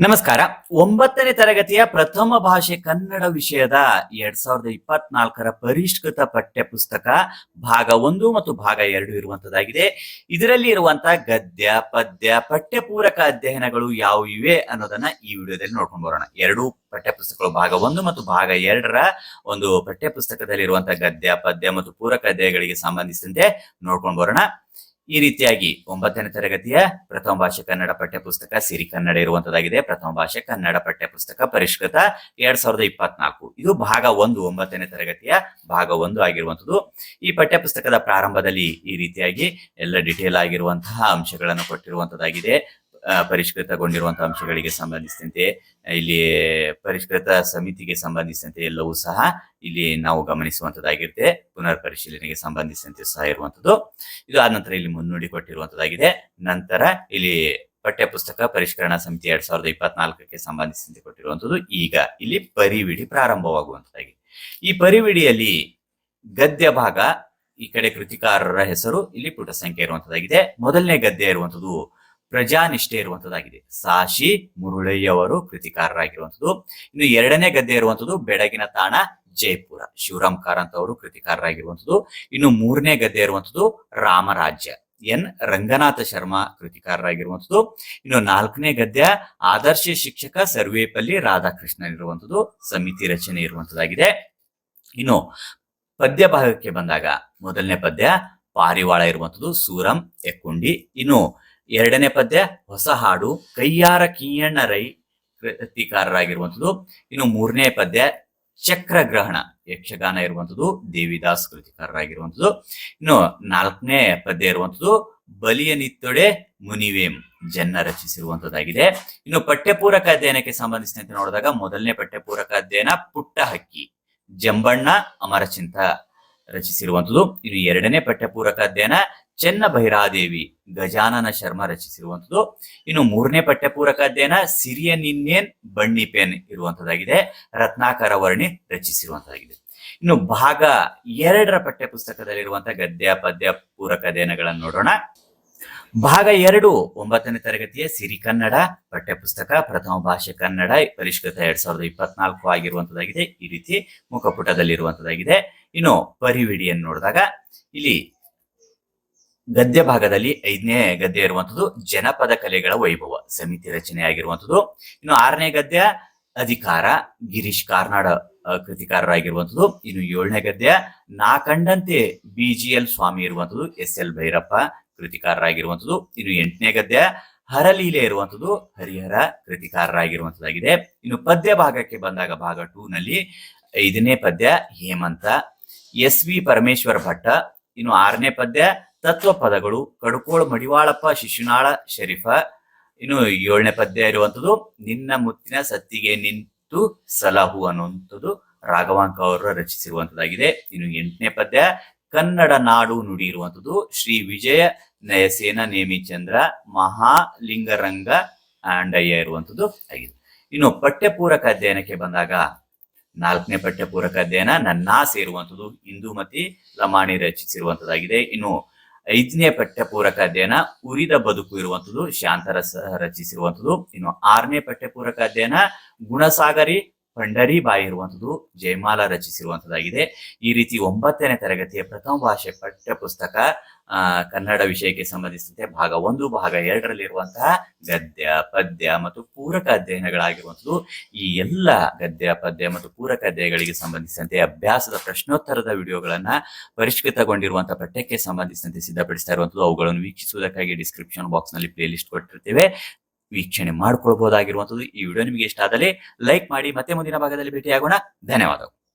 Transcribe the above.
ನಮಸ್ಕಾರ. ಒಂಬತ್ತನೇ ತರಗತಿಯ ಪ್ರಥಮ ಭಾಷೆ ಕನ್ನಡ ವಿಷಯದ ಎರಡ್ ಸಾವಿರದ ಇಪ್ಪತ್ನಾಲ್ಕರ ಪರಿಷ್ಕೃತ ಪಠ್ಯ ಪುಸ್ತಕ ಭಾಗ ಒಂದು ಮತ್ತು ಭಾಗ ಎರಡು ಇರುವಂತದ್ದಾಗಿದೆ. ಇದರಲ್ಲಿ ಇರುವಂತಹ ಗದ್ಯ, ಪದ್ಯ, ಪಠ್ಯಪೂರಕ ಅಧ್ಯಯನಗಳು ಯಾವುವು ಇವೆ ಅನ್ನೋದನ್ನ ಈ ವಿಡಿಯೋದಲ್ಲಿ ನೋಡ್ಕೊಂಡು ಬರೋಣ. ಎರಡು ಪಠ್ಯ ಪುಸ್ತಕಗಳು ಭಾಗ ಒಂದು ಮತ್ತು ಭಾಗ ಎರಡರ ಒಂದು ಪಠ್ಯ ಪುಸ್ತಕದಲ್ಲಿ ಗದ್ಯ, ಪದ್ಯ ಮತ್ತು ಪೂರಕ ಅಧ್ಯಾಯಗಳಿಗೆ ಸಂಬಂಧಿಸಿದಂತೆ ನೋಡ್ಕೊಂಡು ಬರೋಣ. ಈ ರೀತಿಯಾಗಿ ಒಂಬತ್ತನೇ ತರಗತಿಯ ಪ್ರಥಮ ಭಾಷೆ ಕನ್ನಡ ಪಠ್ಯ ಪುಸ್ತಕ ಸಿರಿ ಕನ್ನಡ ಇರುವಂತದಾಗಿದೆ ಪ್ರಥಮ ಭಾಷೆ ಕನ್ನಡ ಪಠ್ಯ ಪುಸ್ತಕ ಪರಿಷ್ಕೃತ ಎರಡ್ ಸಾವಿರದ ಇಪ್ಪತ್ನಾಲ್ಕು. ಇದು ಭಾಗ ಒಂದು, ಒಂಬತ್ತನೇ ತರಗತಿಯ ಭಾಗ ಒಂದು ಆಗಿರುವಂತದ್ದು. ಈ ಪಠ್ಯ ಪುಸ್ತಕದ ಪ್ರಾರಂಭದಲ್ಲಿ ಈ ರೀತಿಯಾಗಿ ಎಲ್ಲ ಡಿಟೇಲ್ ಆಗಿರುವಂತಹ ಅಂಶಗಳನ್ನು ಕೊಟ್ಟಿರುವಂತದ್ದಾಗಿದೆ. ಪರಿಷ್ಕೃತಗೊಂಡಿರುವಂತಹ ಅಂಶಗಳಿಗೆ ಸಂಬಂಧಿಸಿದಂತೆ ಇಲ್ಲಿ ಪರಿಷ್ಕೃತ ಸಮಿತಿಗೆ ಸಂಬಂಧಿಸಿದಂತೆ ಎಲ್ಲವೂ ಸಹ ಇಲ್ಲಿ ನಾವು ಗಮನಿಸುವಂತದ್ದಾಗಿರುತ್ತೆ. ಪುನರ್ ಪರಿಶೀಲನೆಗೆ ಸಂಬಂಧಿಸಿದಂತೆ ಸಹ ಇರುವಂತದ್ದು. ಇದು ಆದ ನಂತರ ಇಲ್ಲಿ ಮುನ್ನುಡಿ ಕೊಟ್ಟಿರುವಂತದ್ದಾಗಿದೆ ನಂತರ ಇಲ್ಲಿ ಪಠ್ಯ ಪುಸ್ತಕ ಪರಿಷ್ಕರಣಾ ಸಮಿತಿ ಎರಡ್ ಸಾವಿರದ ಇಪ್ಪತ್ನಾಲ್ಕಕ್ಕೆ ಸಂಬಂಧಿಸಿದಂತೆ ಕೊಟ್ಟಿರುವಂತದ್ದು. ಈಗ ಇಲ್ಲಿ ಪರಿವಿಡಿ ಪ್ರಾರಂಭವಾಗುವಂತದ್ದಾಗಿದೆ. ಈ ಪರಿವಿಡಿಯಲ್ಲಿ ಗದ್ಯ ಭಾಗ, ಈ ಕಡೆ ಕೃತಿಕಾರರ ಹೆಸರು, ಇಲ್ಲಿ ಪುಟ ಸಂಖ್ಯೆ ಇರುವಂತದ್ದಾಗಿದೆ. ಮೊದಲನೇ ಗದ್ಯ ಇರುವಂತದ್ದು ಪ್ರಜಾನಿಷ್ಠೆ ಇರುವಂತದ್ದಾಗಿದೆ. ಸಾಶಿ ಮುರುಳಯ್ಯವರು ಕೃತಿಕಾರರಾಗಿರುವಂಥದ್ದು ಇನ್ನು ಎರಡನೇ ಗದ್ದೆ ಇರುವಂಥದ್ದು ಬೆಡಗಿನ ತಾಣ ಜೈಪುರ. ಶಿವರಾಮ್ ಕಾರಂತ್ ಅವರು ಕೃತಿಕಾರರಾಗಿರುವಂಥದ್ದು ಇನ್ನು ಮೂರನೇ ಗದ್ಯ ಇರುವಂಥದ್ದು ರಾಮರಾಜ್ಯ. ಎನ್ ರಂಗನಾಥ ಶರ್ಮಾ ಕೃತಿಕಾರರಾಗಿರುವಂಥದ್ದು ಇನ್ನು ನಾಲ್ಕನೇ ಗದ್ಯ ಆದರ್ಶ ಶಿಕ್ಷಕ ಸರ್ವೇಪಲ್ಲಿ ರಾಧಾಕೃಷ್ಣನ್ ಇರುವಂಥದ್ದು ಸಮಿತಿ ರಚನೆ ಇರುವಂತದ್ದಾಗಿದೆ. ಇನ್ನು ಪದ್ಯ ಭಾಗಕ್ಕೆ ಬಂದಾಗ ಮೊದಲನೇ ಪದ್ಯ ಪಾರಿವಾಳ ಇರುವಂಥದ್ದು ಸೂರಂ, ಎಕ್ಕುಂಡಿ. ಇನ್ನು ಎರಡನೇ ಪದ್ಯ, ಹೊಸ ಹಾಡು, ಕೈಯಾರ ಕಿಯಣ್ಣ ರೈ ಕೃತಿಕಾರರಾಗಿರುವಂಥದ್ದು. ಇನ್ನು ಮೂರನೇ ಪದ್ಯ, ಚಕ್ರಗ್ರಹಣ ಯಕ್ಷಗಾನ ಇರುವಂಥದ್ದು, ದೇವಿದಾಸ್ ಕೃತಿಕಾರರಾಗಿರುವಂಥದ್ದು. ಇನ್ನು ನಾಲ್ಕನೇ ಪದ್ಯ ಇರುವಂಥದ್ದು, ಬಲಿಯ ನಿತ್ತೊಡೆ ಮುನಿವೇಂ ಜನ್ನ ರಚಿಸಿರುವಂತದ್ದಾಗಿದೆ ಇನ್ನು ಪಠ್ಯಪೂರಕ ಅಧ್ಯಯನಕ್ಕೆ ಸಂಬಂಧಿಸಿದಂತೆ ನೋಡಿದಾಗ ಮೊದಲನೇ ಪಠ್ಯಪೂರಕ ಅಧ್ಯಯನ ಪುಟ್ಟ ಹಕ್ಕಿ, ಜಂಬಣ್ಣ ಅಮರಚಿಂತ ರಚಿಸಿರುವಂತದ್ದು ಇನ್ನು ಎರಡನೇ ಪಠ್ಯಪೂರಕ ಅಧ್ಯಯನ ಚೆನ್ನ ಭೈರಾದೇವಿ ಗಜಾನನ ಶರ್ಮ ರಚಿಸಿರುವಂತದ್ದು ಇನ್ನು ಮೂರನೇ ಪಠ್ಯಪೂರಕ ಅಧ್ಯಯನ ಸಿರಿಯನ್ ಇನ್ನೇನ್ ಬಣ್ಣಿ ಪೆನ್ ಇರುವಂತದ್ದಾಗಿದೆ ರತ್ನಾಕರ ವರ್ಣಿ ರಚಿಸಿರುವಂತದ್ದಾಗಿದೆ ಇನ್ನು ಭಾಗ ಎರಡರ ಪಠ್ಯ ಪುಸ್ತಕದಲ್ಲಿರುವಂತಹ ಗದ್ಯ, ಪದ್ಯ ಪೂರಕ ಅಧ್ಯಯನಗಳನ್ನು ನೋಡೋಣ. ಭಾಗ ಎರಡು, ಒಂಬತ್ತನೇ ತರಗತಿಯ ಸಿರಿ ಕನ್ನಡ ಪಠ್ಯಪುಸ್ತಕ, ಪ್ರಥಮ ಭಾಷೆ ಕನ್ನಡ, ಪರಿಷ್ಕೃತ ಎರಡ್ ಸಾವಿರದ ಇಪ್ಪತ್ನಾಲ್ಕು ಆಗಿರುವಂತದ್ದಾಗಿದೆ ಈ ರೀತಿ ಮುಖಪುಟದಲ್ಲಿರುವಂತದ್ದಾಗಿದೆ ಇನ್ನು ಪರಿವಿಡಿಯನ್ನು ನೋಡಿದಾಗ ಇಲ್ಲಿ ಗದ್ಯ ಭಾಗದಲ್ಲಿ ಐದನೇ ಗದ್ಯ ಇರುವಂತದ್ದು ಜನಪದ ಕಲೆಗಳ ವೈಭವ ಸಮಿತಿ ರಚನೆ ಆಗಿರುವಂತದ್ದು ಇನ್ನು ಆರನೇ ಗದ್ಯ ಅಧಿಕಾರ, ಗಿರೀಶ್ ಕಾರ್ನಾಡ ಕೃತಿಕಾರರಾಗಿರುವಂತದ್ದು ಇನ್ನು ಏಳನೇ ಗದ್ಯ ನಾ ಕಂಡಂತೆ ಬಿ ಜಿ ಎಲ್ ಸ್ವಾಮಿ ಇರುವಂತದ್ದು ಎಸ್ ಎಲ್ ಭೈರಪ್ಪ ಕೃತಿಕಾರರಾಗಿರುವಂತದ್ದು ಇನ್ನು ಎಂಟನೇ ಗದ್ಯ ಹರಲೀಲೆ ಇರುವಂತದ್ದು ಹರಿಹರ ಕೃತಿಕಾರರಾಗಿರುವಂತದ್ದಾಗಿದೆ ಇನ್ನು ಪದ್ಯ ಭಾಗಕ್ಕೆ ಬಂದಾಗ ಭಾಗ ಟೂ ನಲ್ಲಿ ಐದನೇ ಪದ್ಯ ಹೇಮಂತ, ಎಸ್ ವಿ ಪರಮೇಶ್ವರ ಭಟ್ಟ. ಇನ್ನು ಆರನೇ ಪದ್ಯ ತತ್ವ ಪದಗಳು ಕಡುಕೋಳ ಮಡಿವಾಳಪ್ಪ ಶಿಶುನಾಳ ಶರೀಫ. ಇನ್ನು ಏಳನೇ ಪದ್ಯ ಇರುವಂಥದ್ದು ನಿನ್ನ ಮುತ್ತಿನ ಸತ್ತಿಗೆ ನಿಂತು ಸಲಹು ಅನ್ನುವಂಥದ್ದು ರಾಘವಾಂಕ ಅವರು ರಚಿಸಿರುವಂತದ್ದಾಗಿದೆ. ಇನ್ನು ಎಂಟನೇ ಪದ್ಯ, ಕನ್ನಡ ನಾಡು ನುಡಿ ಇರುವಂಥದ್ದು ಶ್ರೀ ವಿಜಯ ನಯಸೇನ ನೇಮಿಚಂದ್ರ ಮಹಾಲಿಂಗರಂಗ ಆಂಡಯ್ಯ ಇರುವಂಥದ್ದು ಆಗಿದೆ. ಇನ್ನು ಪಠ್ಯಪೂರಕ ಅಧ್ಯಯನಕ್ಕೆ ಬಂದಾಗ ನಾಲ್ಕನೇ ಪಠ್ಯಪೂರಕ ಅಧ್ಯಯನ ನನ್ನಾಸೆ ಇರುವಂಥದ್ದು ಇಂದುಮತಿ ಲಮಾಣಿ ರಚಿಸಿರುವಂತದ್ದಾಗಿದೆ. ಇನ್ನು ಐದನೇ ಪಠ್ಯಪೂರಕ ಅಧ್ಯಯನ ಉರಿದ ಬದುಕು ಇರುವಂತದ್ದು ಶಾಂತರಸ ರಚಿಸಿರುವಂತದ್ದು ಇನ್ನು ಆರನೇ ಪಠ್ಯಪೂರಕ ಅಧ್ಯಯನ ಗುಣಸಾಗರಿ ಪಂಡರಿ ಬಾಯಿ ಇರುವಂಥದ್ದು ಜಯಮಾಲ ರಚಿಸಿರುವಂತದ್ದಾಗಿದೆ ಈ ರೀತಿ ಒಂಬತ್ತನೇ ತರಗತಿಯ ಪ್ರಥಮ ಭಾಷೆ ಪಠ್ಯ ಪುಸ್ತಕ ಕನ್ನಡ ವಿಷಯಕ್ಕೆ ಸಂಬಂಧಿಸಿದಂತೆ ಭಾಗ ಒಂದು, ಭಾಗ ಎರಡರಲ್ಲಿರುವಂತಹ ಗದ್ಯ, ಪದ್ಯ ಮತ್ತು ಪೂರಕ ಅಧ್ಯಯನಗಳಾಗಿರುವಂತದ್ದು ಈ ಎಲ್ಲ ಗದ್ಯ, ಪದ್ಯ ಮತ್ತು ಪೂರಕ ಅಧ್ಯಯನಗಳಿಗೆ ಸಂಬಂಧಿಸಿದಂತೆ ಅಭ್ಯಾಸದ ಪ್ರಶ್ನೋತ್ತರದ ವಿಡಿಯೋಗಳನ್ನ ಪರಿಷ್ಕೃತಗೊಂಡಿರುವಂತಹ ಪಠ್ಯಕ್ಕೆ ಸಂಬಂಧಿಸಿದಂತೆ ಸಿದ್ಧಪಡಿಸ್ತಾ ಇರುವಂಥದ್ದು. ಅವುಗಳನ್ನು ವೀಕ್ಷಿಸುವುದಕ್ಕಾಗಿ ಡಿಸ್ಕ್ರಿಪ್ಷನ್ ಬಾಕ್ಸ್ನಲ್ಲಿ ಪ್ಲೇ ಲಿಸ್ಟ್ ಕೊಟ್ಟಿರ್ತೇವೆ. ವೀಕ್ಷಣೆ ಮಾಡ್ಕೊಳ್ಬಹುದಾಗಿರುವಂತದ್ದು ಈ ವಿಡಿಯೋ ನಿಮಗೆ ಇಷ್ಟ ಆದಲ್ಲಿ ಲೈಕ್ ಮಾಡಿ ಮತ್ತೆ ಮುಂದಿನ ಭಾಗದಲ್ಲಿ ಭೇಟಿಯಾಗೋಣ. ಧನ್ಯವಾದಗಳು.